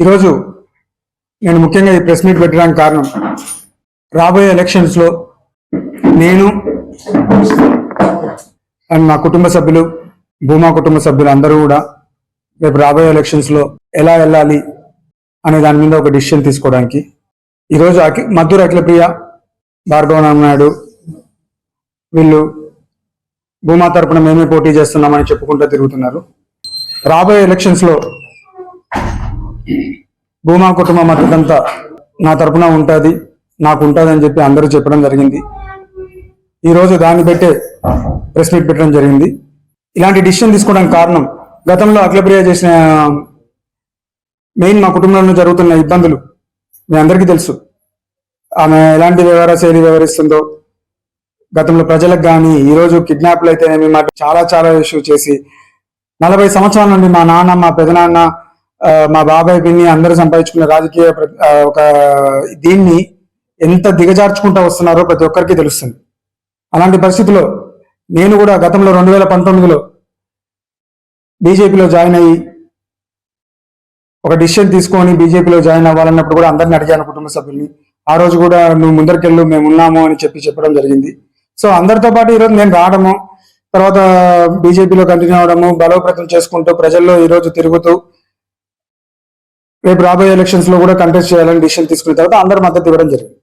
ఈరోజు నేను ముఖ్యంగా ఈ ప్రెస్ మీట్ పెట్టడానికి కారణం రాబోయే ఎలక్షన్స్లో నేను అండ్ మా కుటుంబ సభ్యులు భూమా కుటుంబ సభ్యులు అందరూ కూడా రేపు రాబోయే ఎలక్షన్స్లో ఎలా వెళ్ళాలి అనే దాని మీద ఒక డిసిషన్ తీసుకోవడానికి. ఈరోజు అఖి మధుర అఖిలప్రియ భార్గవ నాయుడు వీళ్ళు భూమా తరపున మేమే పోటీ చేస్తున్నామని చెప్పుకుంటూ తిరుగుతున్నారు. రాబోయే ఎలక్షన్స్లో భూమా కుటుంబ మద్దతంతా నా తరపున ఉంటుంది నాకు ఉంటుంది అని చెప్పి అందరూ చెప్పడం జరిగింది. ఈరోజు దాన్ని పెట్టే ప్రెస్ మీట్ పెట్టడం జరిగింది. ఇలాంటి డిసిషన్ తీసుకోవడానికి కారణం గతంలో అఖిలప్రియ చేసిన మెయిన్ మా కుటుంబంలో జరుగుతున్న ఇబ్బందులు మీ అందరికీ తెలుసు. ఆమె ఎలాంటి వ్యవహార శైలి వ్యవహరిస్తుందో గతంలో ప్రజలకు కానీ ఈరోజు కిడ్నాప్లు అయితేనేమి మాకు చాలా చాలా ఇష్యూ చేసి నలభై సంవత్సరాల నుండి మా నాన్న మా పెదనాన్న మా బాబాయ్ పిన్ని అందరూ సంపాదించుకున్న రాజకీయ ఒక దీన్ని ఎంత దిగజార్చుకుంటూ వస్తున్నారో ప్రతి ఒక్కరికి తెలుస్తుంది. అలాంటి పరిస్థితిలో నేను కూడా గతంలో రెండు వేల పంతొమ్మిదిలో బీజేపీలో జాయిన్ అయ్యి ఒక డిసిషన్ తీసుకొని బీజేపీలో జాయిన్ అవ్వాలన్నప్పుడు కూడా అందరిని అడిగాను కుటుంబ సభ్యుల్ని. ఆ రోజు కూడా నువ్వు ముందరికెళ్ళు మేము ఉన్నాము అని చెప్పి చెప్పడం జరిగింది. సో అందరితో పాటు ఈరోజు నేను రావడము తర్వాత బీజేపీలో కంటిన్యూ అవడము బలోపేతం చేసుకుంటూ ప్రజల్లో ఈరోజు తిరుగుతూ రేపు రాబోయే ఎలక్షన్స్లో కూడా కంటెస్ట్ చేయాలని డిసిషన్ తీసుకున్న తర్వాత అందరు మద్దతు ఇవ్వడం జరిగింది.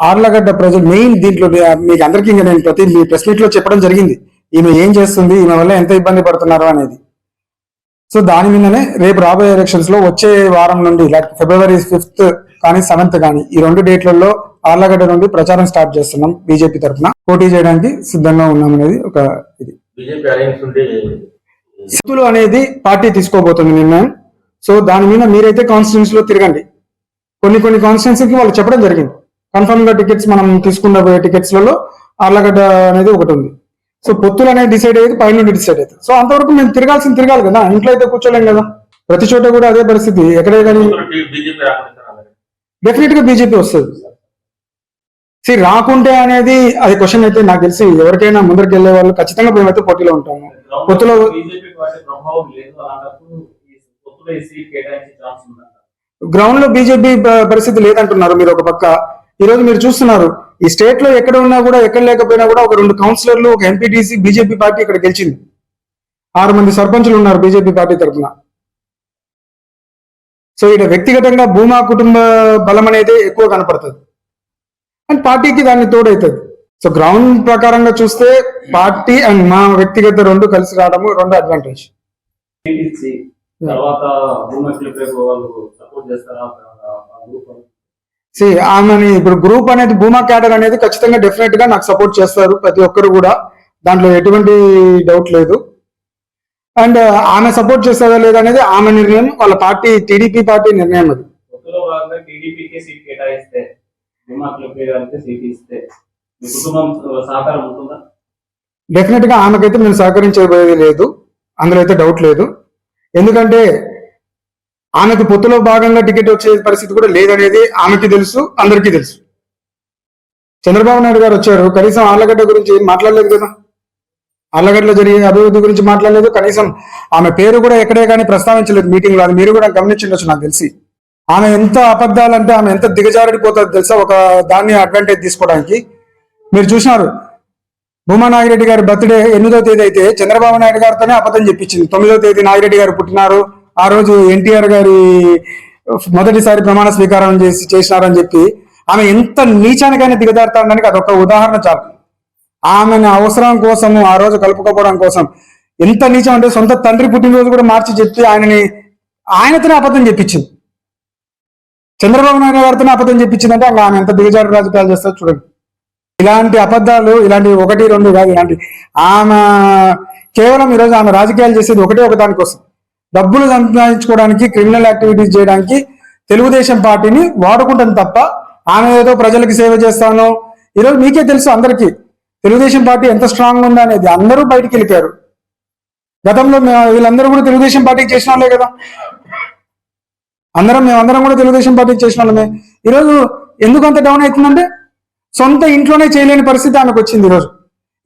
ఆర్లగడ్డ ప్రజలు మెయిన్ దీంట్లో మీకు అందరికీ ఇంకా నేను ప్రతి మీ ప్రెస్ మీట్లో చెప్పడం జరిగింది. ఈమె ఏం చేస్తుంది ఈమె వల్ల ఎంత ఇబ్బంది పడుతున్నారు అనేది. సో దాని మీదనే రేపు రాబోయే ఎలక్షన్స్లో వచ్చే వారం నుండి లైక్ ఫిబ్రవరి ఫిఫ్త్ కానీ సెవెంత్ కానీ ఈ రెండు డేట్లలో ఆర్లగడ్డ నుండి ప్రచారం స్టార్ట్ చేస్తున్నాం బీజేపీ తరఫున. పోటీ చేయడానికి సిద్ధంగా ఉన్నాం అనేది ఒక ఇది. అనేది పార్టీ తీసుకోబోతుంది నిర్ణయం. సో దాని మీద మీరైతే కాన్స్టిట్యూన్స్లో తిరగండి. కొన్ని కొన్ని కాన్స్టిట్యూన్సీకి వాళ్ళు చెప్పడం జరిగింది. కన్ఫర్మ్గా టికెట్స్ మనం తీసుకున్న పోయే టికెట్స్లలో ఆర్లగడ్డ అనేది ఒకటి ఉంది. సో పొత్తులు అనేది డిసైడ్ అయ్యేది పైన డిసైడ్ అవుతుంది. సో అంతవరకు మేము తిరగాల్సింది తిరగాలి కదా. ఇంట్లో అయితే కూర్చోలేం కదా. ప్రతి చోట కూడా అదే పరిస్థితి. ఎక్కడే కానీ డెఫినెట్గా బీజేపీ వస్తుంది. సి రాకుంటే అనేది అది క్వశ్చన్ అయితే నాకు తెలిసి ఎవరికైనా ముందరికి వెళ్ళే వాళ్ళు ఖచ్చితంగా మేమైతే పోటీలో ఉంటాము. పొత్తులో పొత్తులో ఈ సీట్ కేటాయించే ఛాన్స్ ఉందంట. గ్రౌండ్లో బీజేపీ పరిస్థితి లేదంటున్నారు మీరు ఒక పక్క. ఈ రోజు మీరు చూస్తున్నారు ఈ స్టేట్లో ఎక్కడ ఉన్నా కూడా ఎక్కడ లేకపోయినా కూడా ఒక రెండు కౌన్సిలర్లు ఒక ఎంపీటీసీ బీజేపీ పార్టీ ఇక్కడ గెలిచింది. ఆరు మంది సర్పంచులు ఉన్నారు బీజేపీ పార్టీ తరఫున. సో ఇక్కడ వ్యక్తిగతంగా భూమా కుటుంబ బలం అనేది ఎక్కువ కనపడుతుంది. అండ్ పార్టీకి దాన్ని తోడవుతుంది సో గ్రౌండ్ ప్రకారంగా చూస్తే పార్టీ అండ్ మా వ్యక్తిగత రెండు కలిసి రావడము రెండు అడ్వాంటేజ్ తర్వాత వాళ్ళు సపోర్ట్ చేస్తారా? సి ఆమెని ఇప్పుడు గ్రూప్ అనేది భూమా క్యాడర్ అనేది ఖచ్చితంగా డెఫినెట్గా నాకు సపోర్ట్ చేస్తారు ప్రతి ఒక్కరు కూడా. దాంట్లో ఎటువంటి డౌట్ లేదు. అండ్ ఆమె సపోర్ట్ చేస్తారా లేదా అనేది ఆమె నిర్ణయం వాళ్ళ పార్టీ టీడీపీ పార్టీ నిర్ణయం అది. డెఫినెట్గా ఆమెకైతే మేము సహకరించబోయేది లేదు. అందులో అయితే డౌట్ లేదు. ఎందుకంటే ఆమెకు పొత్తులో భాగంగా టికెట్ వచ్చే పరిస్థితి కూడా లేదనేది ఆమెకి తెలుసు అందరికీ తెలుసు. చంద్రబాబు నాయుడు గారు వచ్చారు కనీసం ఆర్లగడ్డ గురించి మాట్లాడలేదు కదా? ఆర్లగడ్డలో జరిగే అభివృద్ధి గురించి మాట్లాడలేదు కనీసం ఆమె పేరు కూడా ఎక్కడే కానీ ప్రస్తావించలేదు మీటింగ్లో అది మీరు కూడా గమనించవచ్చు నాకు తెలిసి. ఆమె ఎంత అబద్ధాలంటే ఆమె ఎంత దిగజారిపోతుందో తెలుసా? ఒక దాన్ని అడ్వాంటేజ్ తీసుకోవడానికి. మీరు చూసినారు భూమా నాగిరెడ్డి గారి బర్త్డే ఎనిమిదో తేదీ అయితే చంద్రబాబు నాయుడు గారితోనే అబద్ధం చెప్పించింది. తొమ్మిదో తేదీ నాగిరెడ్డి గారు పుట్టినారు. ఆ రోజు ఎన్టీఆర్ గారి మొదటిసారి ప్రమాణ స్వీకారం చేసి చేసినారని చెప్పి ఆమె ఎంత నీచానికైనా దిగజారుతాడానికి అదొక ఉదాహరణ చాలు. ఆమెను అవసరం కోసము ఆ రోజు కలుపుకోవడం కోసం ఎంత నీచం అంటే సొంత తండ్రి పుట్టినరోజు కూడా మార్చి చెప్పి ఆయనని ఆయనతోనే అబద్ధం చెప్పించింది. చంద్రబాబు నాయుడు గారితోనే అబద్ధం చెప్పించిందంటే ఆమె ఎంత దిగజారు రాజకీయాలు చేస్తారో చూడండి. ఇలాంటి అబద్ధాలు ఇలాంటి ఒకటి రెండు కాదు ఇలాంటి ఆమె కేవలం ఈరోజు ఆమె రాజకీయాలు చేసేది ఒకటే ఒక దానికోసం. డబ్బులు సంపాదించుకోవడానికి క్రిమినల్ యాక్టివిటీస్ చేయడానికి తెలుగుదేశం పార్టీని వాడుకుంటుంది తప్ప ఆమె ఏదో ప్రజలకు సేవ చేస్తాను ఈరోజు మీకే తెలుసు అందరికీ తెలుగుదేశం పార్టీ ఎంత స్ట్రాంగ్ ఉందా అనేది. అందరూ బయటికి వెళ్ళిపోయారు. గతంలో వీళ్ళందరూ కూడా తెలుగుదేశం పార్టీకి చేసిన వాళ్ళే కదా. అందరం మేమందరం కూడా తెలుగుదేశం పార్టీకి చేసిన వాళ్ళమే. ఈరోజు ఎందుకు అంత డౌన్ అవుతుందంటే సొంత ఇంట్లోనే చేయలేని పరిస్థితి ఆమెకు వచ్చింది ఈరోజు.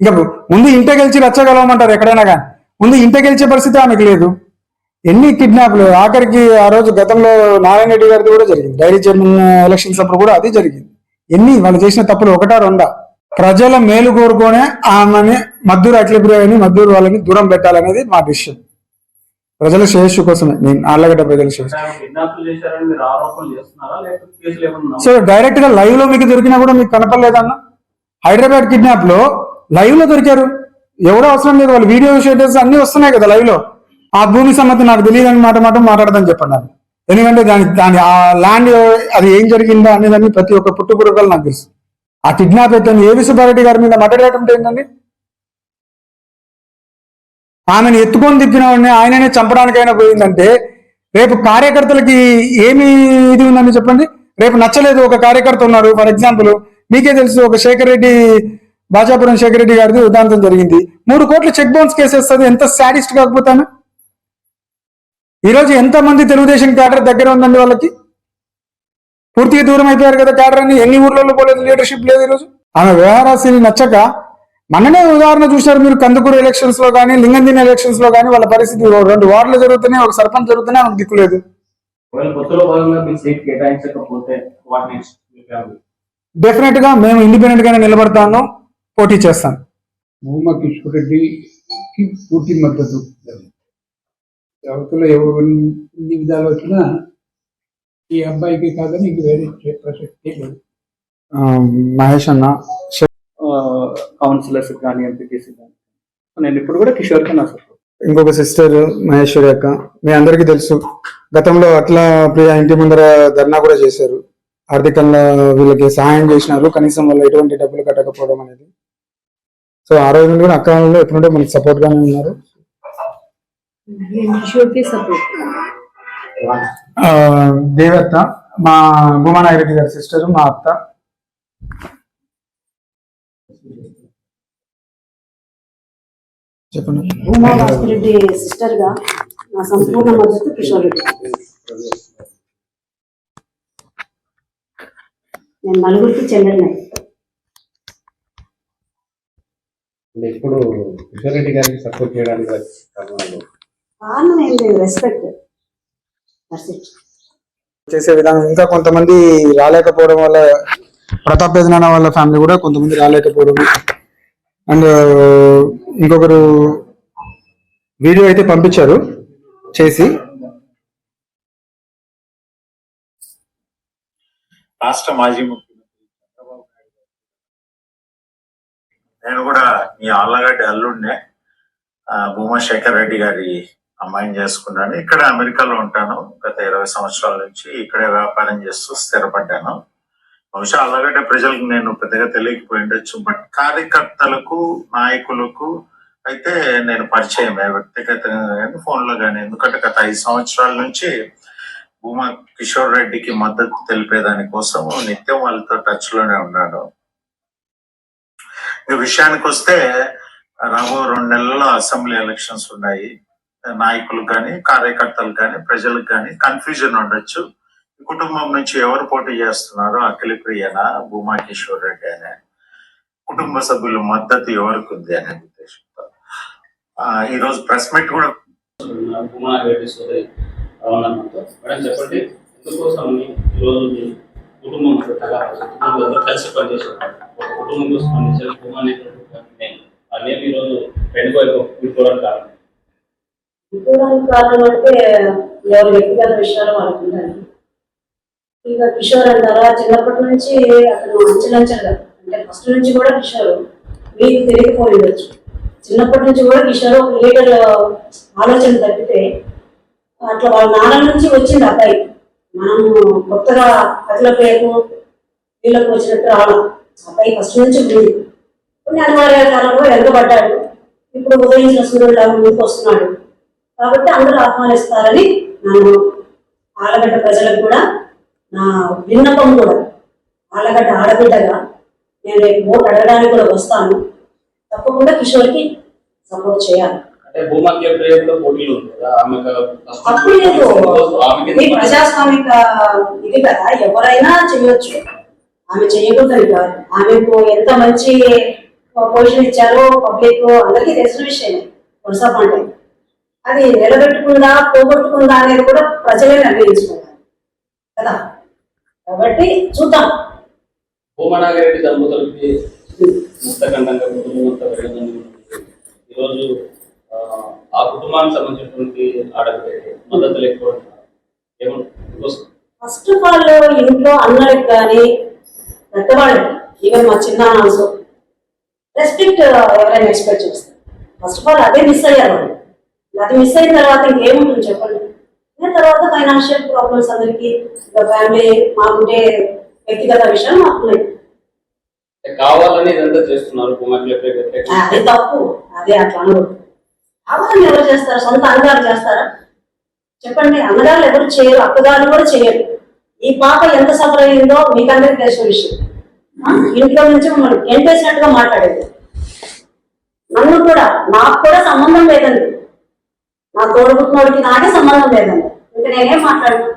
ఇంకా ముందు ఇంట గెలిచి రచ్చగలవమంటారు ఎక్కడైనా కానీ ముందు ఇంట గెలిచే పరిస్థితి ఆమెకు లేదు. ఎన్ని కిడ్నాప్లు ఆఖరికి ఆ రోజు గతంలో నారాయణ రెడ్డి గారిది కూడా జరిగింది. డైరీ చైర్మన్ ఎలక్షన్స్ అప్పుడు కూడా అది జరిగింది. ఎన్ని వాళ్ళు చేసిన తప్పులు ఒకటా రెండా? ప్రజల మేలు కోరుకోనే ఆమెని మద్దూరు అఖిలప్రియని మద్దూరు వాళ్ళని దూరం పెట్టాలనేది మా డిసిషన్. ప్రజల శ్రేయస్సు కోసమే. నేను ఆళ్ళగడ్డ ప్రజల శ్రేయస్సు. సో డైరెక్ట్గా లైవ్లో మీకు దొరికినా కూడా మీకు కనపడలేదన్న? హైదరాబాద్ కిడ్నాప్లో లైవ్లో దొరికారు. ఎవడో అవసరం లేదు. వాళ్ళు వీడియో షూటర్స్ అన్ని వస్తున్నాయి కదా లైవ్లో ఆ భూమి సంబంధం నాకు తెలియదు అని మాట మాట మాట్లాడదని చెప్పండి ఎందుకంటే దాని దాని ఆ ల్యాండ్ అది ఏం జరిగిందో అనేదాన్ని ప్రతి ఒక్క పుట్టుపురుగలు నాకు తెలుసు. ఆ కిడ్నాప్ అయితే ఏవి సుబ్బారెడ్డి గారి మీద మాట్లాడటం ఏంటండి? ఆమెను ఎత్తుకొని దిక్కిన వాడిని ఆయననే చంపడానికైనా పోయిందంటే రేపు కార్యకర్తలకి ఏమి ఇది ఉందని చెప్పండి? రేపు నచ్చలేదు ఒక కార్యకర్త ఉన్నారు. ఫర్ ఎగ్జాంపుల్ మీకే తెలుసు ఒక శేఖర్ రెడ్డి బాజాపురం శేఖర్ రెడ్డి గారిది ఉదాంతం జరిగింది. మూడు కోట్ల చెక్ బౌన్స్ కేసు వస్తుంది ఎంత సాడిస్ట్ కాకపోతాను ఈరోజు ఎంత మంది తెలుగుదేశం క్యాడర్ దగ్గర ఉందండి వాళ్ళకి? పూర్తిగా దూరం అయిపోయారు కదా క్యాడర్ అని ఎన్ని ఊర్లలో పోలేదు లీడర్షిప్ లేదు ఈరోజు? ఆమె వ్యవహారాశిని నచ్చక మొన్ననే ఉదాహరణ చూశారు మీరు కందుకూరు ఎలక్షన్స్లో కానీ లింగందిన ఎలక్షన్స్లో కానీ వాళ్ళ పరిస్థితి రెండు వార్డులు జరుగుతున్నాయి ఒక సర్పంచ్ జరుగుతున్నాయి ఆమెకు దిక్కులేదు డెఫినెట్గా మేము ఇండిపెండెంట్ గానే నిలబడతాను పోటీ చేస్తాను. భూమా కిషోర్ రెడ్డికి పూర్తి మద్దతు. ఎవరు ఎన్ని విధాలు వచ్చినా ఈ అబ్బాయికి కాదని ఇంక వేరే ప్రసక్తే లేదు. మహేష్ అన్న కౌన్సిలర్స్ కానీ ఎంపీటీసీ కానీ. నేను ఇప్పుడు కూడా కిషోర్కి నా సపోర్ట్ ఇంకొక సిస్టర్ మహేశ్వరి అక్క. మీ అందరికీ తెలుసు. గతంలో అట్లా ప్రియ ఇంటి ముందర ధర్నా కూడా చేశారు. ఆర్థికంగా వీళ్ళకి సహాయం చేసినారు. కనీసం వాళ్ళు ఎటువంటి డబ్బులు కట్టకపోవడం అనేది. సో ఆ రోజు నుండి కూడా అక్క వాళ్ళు ఎప్పుడుంటే మనకి సపోర్ట్ గానే ఉన్నారు. దేవత్త మా భూమానాగిరెడ్డి గారి సిస్టర్ మా అత్త. చెప్పండి. భాస్కరెడ్డి సిస్టర్గా నా సంపూర్ణ మద్దతు కిషోర్ రెడ్డి. నేను నలుగురికి చెల్లెలినాయి అంటే ఇప్పుడు కిషోర్ రెడ్డి గారికి సపోర్ట్ చేయడానికి కారణాలు? కారణం ఏం లేదు రెస్పెక్ట్ చేసే విధానం. ఇంకా కొంతమంది రాలేకపోవడం వల్ల ప్రతాప్ పెదనాన్న వాళ్ళ ఫ్యామిలీ కూడా కొంతమంది రాలేకపోవడం. అండ్ ఇంకొకరు వీడియో అయితే పంపించారు చేసి. రాష్ట్ర మాజీ ముఖ్యమంత్రి చంద్రబాబు నాయుడు నేను కూడా మీ ఆళ్ళగడ్డ అల్లుడినే భూమశేఖర్ భూమాశేఖర్ రెడ్డి గారి అమ్మాయిని చేసుకున్నాను. ఇక్కడ అమెరికాలో ఉంటాను. గత ఇరవై సంవత్సరాల నుంచి ఇక్కడే వ్యాపారం చేస్తూ స్థిరపడ్డాను. బహుశా అల్లగడ్డ ప్రజలకు నేను పెద్దగా తెలియకపోయి ఉండొచ్చు బట్ కార్యకర్తలకు నాయకులకు అయితే నేను పరిచయమే వ్యక్తిగతంగా కానీ ఫోన్లో కానీ ఎందుకంటే గత ఐదు సంవత్సరాల నుంచి భూమా కిషోర్ రెడ్డికి మద్దతు తెలిపేదాని కోసం నిత్యం వాళ్ళతో టచ్లోనే ఉన్నాను. ఈ విషయానికి వస్తే రాబో రెండు నెలల్లో అసెంబ్లీ ఎలక్షన్స్ ఉన్నాయి. నాయకులు కానీ కార్యకర్తలు కానీ ప్రజలకు కానీ కన్ఫ్యూజన్ ఉండొచ్చు. కుటుంబం నుంచి ఎవరు పోటీ చేస్తున్నారు అఖిల ప్రియనా భూమా కిషోర్ రెడ్డి అనే కుటుంబ సభ్యుల మద్దతు ఎవరికి ఉంది అనే ఉద్దేశంతో. ఈ రోజు ప్రెస్ మీట్ కూడా కుమార్ రెడ్డి సోదరి అవునన్నతో మేడం చెప్పండి. ఎందుకోసం ఈరోజు మీ కుటుంబం కుటుంబంతో కలిసి పనిచేసారు ఒక కుటుంబం కోసం పనిచేసారు కుమార్ నేను ఈరోజు రెండు వైపు కూర్చోవడానికి కారణం? ఇంకోడానికి కారణం అంటే ఎవరి వ్యక్తిగత విషయాలు వాళ్ళకు ఉంటాయి ఇక కిషోర్ అంటారా? చిన్నప్పటి నుంచి అతను అంచెలంచెలుగా అంటే ఫస్ట్ నుంచి కూడా కిషోర్ మీకు తెలియకపోయి ఉండొచ్చు. చిన్నప్పటి నుంచి కూడా కిషోర్ ఒక లీడర్ ఆలోచన తప్పితే అట్లా వాళ్ళ నాన్న నుంచి వచ్చింది అబ్బాయి. మనము కొత్తగా కథలపేకు వీళ్ళకు వచ్చినట్టు రావడం. అబ్బాయి ఫస్ట్ నుంచి ఉంది. కొన్ని అనివార్య కాలంలో వెనకబడ్డాడు ఇప్పుడు ఉదయించిన సూర్యుడు ముందుకు వస్తున్నాడు. కాబట్టి అందరూ ఆహ్వానిస్తారని నన్ను ఆలగడ్డ ప్రజలకు కూడా నా విన్నపం కూడా. ఆలగడ్డ ఆడబిడ్డగా నేను రేపు ఓటు అడగడానికి కూడా వస్తాను. తప్పకుండా కిషోర్కి సపోర్ట్ చేయాలి. అంటే పోటీలు తప్పు లేదు. ఇది ప్రజాస్వామిక ఇది కదా ఎవరైనా చేయొచ్చు. ఆమె చేయకూడదని కాదు. ఆమెకు ఎంత మంచి పొజిషన్ ఇచ్చారో పబ్లిక్ అందరికీ తెలిసిన విషయమే. వరుస అంటే అది నిలబెట్టుకుందా పోగొట్టుకుందా అనేది కూడా ప్రజలే నిర్ణయించుకుంటారు కదా? కాబట్టి చూద్దాం. భూమనాగిరెడ్డి దంపతులకి ముక్తఖండంగా కుటుంబం అంతా ఈరోజు ఆ, కుటుంబానికి సంబంధించినటువంటి ఆడపిల్లకి మద్దతు లేకపోవడం ఫస్ట్ ఆఫ్ ఆల్ ఇంట్లో అన్నలకు కానీ పెద్దవాళ్ళకి ఈవెన్ మా చిన్న ఆల్సో రెస్పెక్ట్ ఎవరైనా ఎక్స్పెక్ట్ చేస్తారు. ఫస్ట్ ఆఫ్ ఆల్ అదే మిస్ అయ్యారు. అది మిస్ అయిన తర్వాత ఇంకేముంటుంది చెప్పండి? ఇంకా తర్వాత ఫైనాన్షియల్ ప్రాబ్లమ్స్ అందరికి ఫ్యామిలీ మాకుంటే వ్యక్తిగత విషయాలు మాకున్నాయి. కావాలని ఇదంతా చేస్తున్నారు అది తప్పు. అదే అట్లా అనకూడదు. కావాలని ఎవరు చేస్తారు? సొంత అన్నగారు చేస్తారా? చెప్పండి. అన్నగారు ఎవరు చేయరు అక్కగారు కూడా చేయరు. ఈ పాప ఎంత సఫర్ అయిందో మీకు అందరికి తెలిసిన విషయం? ఇంట్లో నుంచి మమ్మల్ని గెంటేసినట్టుగా మాట్లాడేది. నన్ను కూడా నాకు కూడా సంబంధం లేదండి. నా తోడుపుట్టినోడికి నాకే సంబంధం లేదండి. ఇంకా నేనేం మాట్లాడను?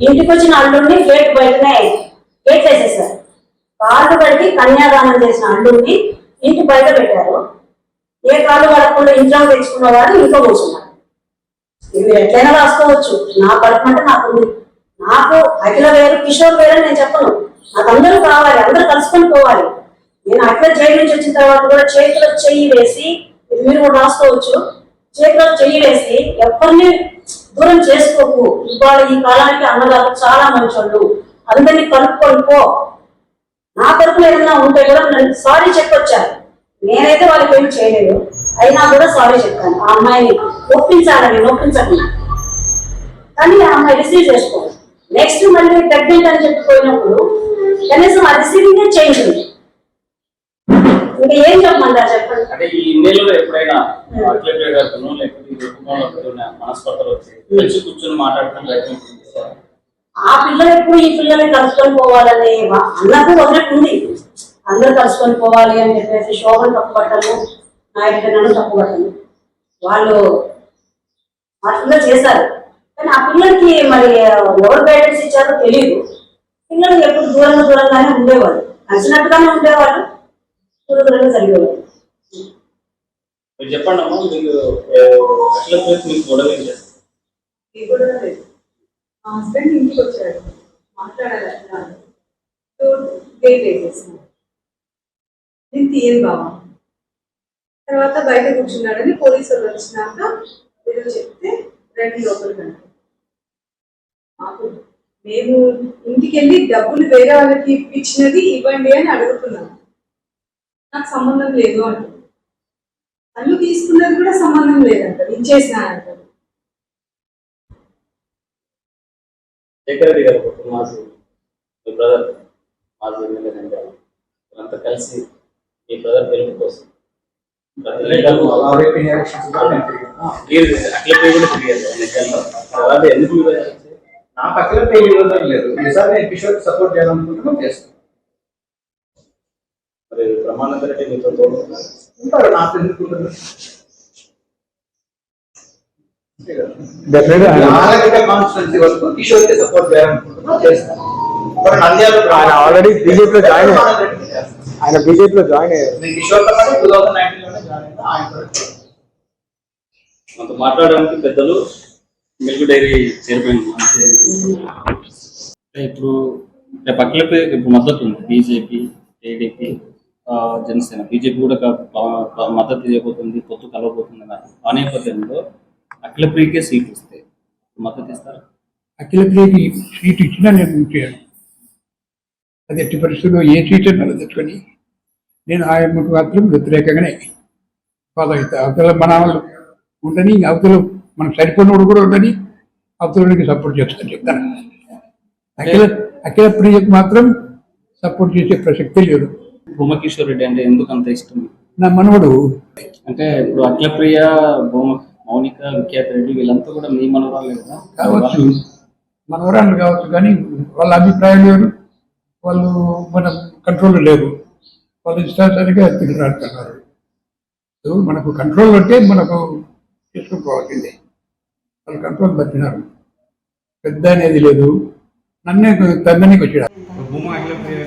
ఇంటికి వచ్చిన అల్లుడిని గేట్ బయటనే గేట్ వేసేసారు కార్డు పెట్టి కన్యాదానం చేసిన అల్లుడిని ఇంటి బయట పెట్టారు. ఏ కాళ్ళు కడకుండా ఇంట్లో తెచ్చుకున్నవాడు ఇంట్లో కూర్చున్నాడు. ఇది ఎట్లయినా రాసుకోవచ్చు. నా కడుపు అంటే నాకు ఉంది. నాకు అఖిల వేరు కిషోర్ వేరు నేను చెప్పను. నాకు అందరూ కావాలి అందరూ కలుసుకొని పోవాలి. నేను అఖిల జైలు నుంచి వచ్చిన తర్వాత కూడా చేతిలో చెయ్యి వేసి ఇది మీరు కూడా రాసుకోవచ్చు. చేతిలో చెయ్యి వేసి ఎవరిని దూరం చేసుకోకు. ఇవాళ ఈ కాలానికి అన్నదాతలు చాలా మంచోళ్ళు. అందరినీ కలుపుకొని పో. నా తరపున ఏదైనా ఉంటే కూడా సారీ చెప్పొచ్చాను నేనైతే వాళ్ళకి ఏం చేయలేదు. అయినా కూడా సారీ చెప్పాను. ఆ అమ్మాయిని ఒప్పించాలని ఒప్పించకుండా కానీ ఆ అమ్మాయి రిసీవ్ చేసుకోవాలి నెక్స్ట్ మళ్ళీ ప్రెగ్నెంట్ అని చెప్పిపోయినప్పుడు కనీసం ఆ రిసీవింగ్ చేంజ్ ఉంది ఇంకా ఏం చెప్పమంటారు చెప్పండి? అంటే ఈ ఎప్పుడైనా లేకపోతే ఎవరైనా మనస్పర్ధలు వచ్చి కూర్చొని మాట్లాడటం ప్రయత్నం? ఆ పిల్లలు ఎప్పుడు ఈ పిల్లల్ని కలుసుకొని పోవాలని అన్నకు వదిలిపు ఉంది అందరూ కలుసుకొని పోవాలి అని చెప్పేసి శోభను తప్పుపట్టము నాయకులను తప్పుపట్టము వాళ్ళు అట్లా చేశారు. కానీ ఆ పిల్లలకి మరి ఎవరు గైడెన్స్ ఇచ్చారో తెలియదు పిల్లలు ఎప్పుడు దూరంగా దూరంగానే ఉండేవాళ్ళు. నచ్చినట్టుగానే ఉండేవాళ్ళు దూర దూరంగా జరిగేవాళ్ళు చెప్పండి అమ్మా మీకు మా హస్బెండ్ ఇంటికి వచ్చాడు. మాట్లాడాలి సో గేట్ వేసేసాను నేను తీయను బావా. తర్వాత బయట కూర్చున్నాడని పోలీసు వాళ్ళు వచ్చినాక ఏదో చెప్తే రండి లోపలికి అంటారు మాకు మేము ఇంటికి వెళ్ళి డబ్బులు వేరే వాళ్ళకి ఇప్పించినది ఇవ్వండి అని అడుగుతున్నాను. నాకు సంబంధం లేదు అంటారు అల్లు తీసుకున్నది కూడా సంబంధం లేదంట. ఇచ్చేసిన అంటారు శేఖర్ రెడ్డి గారు ఒక మాజీ మీ బ్రదర్ మాజీ ఎమ్మెల్యే నంద్యాల అంతా కలిసి మీ బ్రదర్ గెలుపు కోసం? నా పక్కన పేరు విరోధం లేదు. ఈసారి నేను కిషోర్ సపోర్ట్ చేయాలనుకుంటున్నాను చేస్తాను. మరి బ్రహ్మానంద రెడ్డి మీతో తోడు ఉన్నారు. ఉంటారు నాకు ఎందుకు జాయిన్ మాట్లాడడానికి పెద్దలు మిల్క్ డైరీ చైర్మన్ అంతే ఇప్పుడు రేపు అఖిలపై ఇప్పుడు మద్దతు ఉంది. BJP TDP Janasena. బీజేపీ కూడా మద్దతు ఇవ్వబోతుంది పొత్తు కలవబోతుంది అన్నారు. ఆ నేపథ్యంలో అఖిలప్రియకే సీట్ ఇస్తే మద్దతు ఇస్తారు అఖిల ప్రియకి సీట్ ఇచ్చినా నేను ఉంచాను అది ఎట్టి పరిస్థితుల్లో ఏ సీట్ అయినా తెచ్చుకొని నేను ఆయనకు మాత్రం వ్యతిరేకంగానే ఫాలో అవుతా. అవతల మన వాళ్ళు ఉండని అవతల మనకు సరిపోయినోడు కూడా ఉండని అవతలకి సపోర్ట్ చేస్తాను చెప్తాను. అఖిల అఖిల ప్రియకు మాత్రం సపోర్ట్ చేసే ప్రసక్తే లేదు. భూమకిషోర్ రెడ్డి అంటే ఎందుకు అంత ఇష్టం? నా మనవడు అంటే ఇప్పుడు అఖిలప్రియ భూమ మౌనిక విఖ్యాత రెడ్డి వీళ్ళంతా కూడా మీ మనవరాలే కదా? కావచ్చు. మనవరాలు కావచ్చు కానీ వాళ్ళ అభిప్రాయం లేదు. వాళ్ళు మన కంట్రోల్ లేరు. వాళ్ళు ఇష్టాచారిగా తిరిగాడుతున్నారు సో మనకు కంట్రోల్ అంటే మనకు చేసుకుపోవాల్సిందే. వాళ్ళు కంట్రోల్ తప్పినారు పెద్ద అనేది లేదు. నన్నే తండ్రికి వచ్చాడు భూమా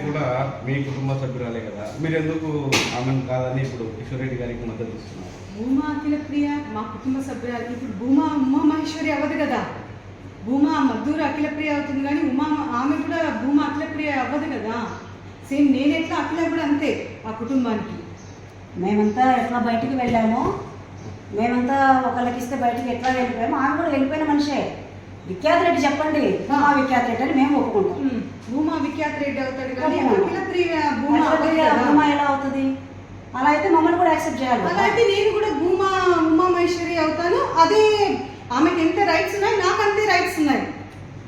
కూడా మీ కుటుంబ సభ్యురాలే కదా? మీరు ఎందుకు ఆమెను కాదని ఇప్పుడు కిషోర్ రెడ్డి గారికి మద్దతు ఇస్తున్నారు? భూమా అఖిల ప్రియ మా కుటుంబ సభ్యురాలు ఇప్పుడు భూమా ఉమా మహేశ్వరి అవ్వదు కదా? భూమా మద్దూరు అఖిల ప్రియ అవుతుంది కానీ ఉమా ఆమె కూడా భూమా అఖిల ప్రియ అవ్వదు కదా? సేమ్ నేను ఎట్లా అఖిల కూడా అంతే ఆ కుటుంబానికి. మేమంతా ఎట్లా బయటికి వెళ్ళామో మేమంతా ఒకళ్ళకి ఇస్తే బయటికి ఎట్లా వెళ్ళిపోయామో ఆమె కూడా వెళ్ళిపోయిన మనిషే. విఖ్యాత రెడ్డి చెప్పండి మా విఖ్యాత రెడ్డి అని మేము ఒప్పుకుంటాం. భూమా విఖ్యాత రెడ్డి అవుతాడు కానీ. అఖిల ప్రియ భూమా. భూమా ఎలా అవుతుంది? అలా అయితే మమ్మల్ని కూడా యాక్సెప్ట్ చేయాలి. అలా అయితే నేను కూడా భూమా ఉమా మహేశ్వరి అవుతాను. అదే ఆమెకి ఎంత రైట్స్ ఉన్నాయి నాకు అంతే రైట్స్ ఉన్నాయి.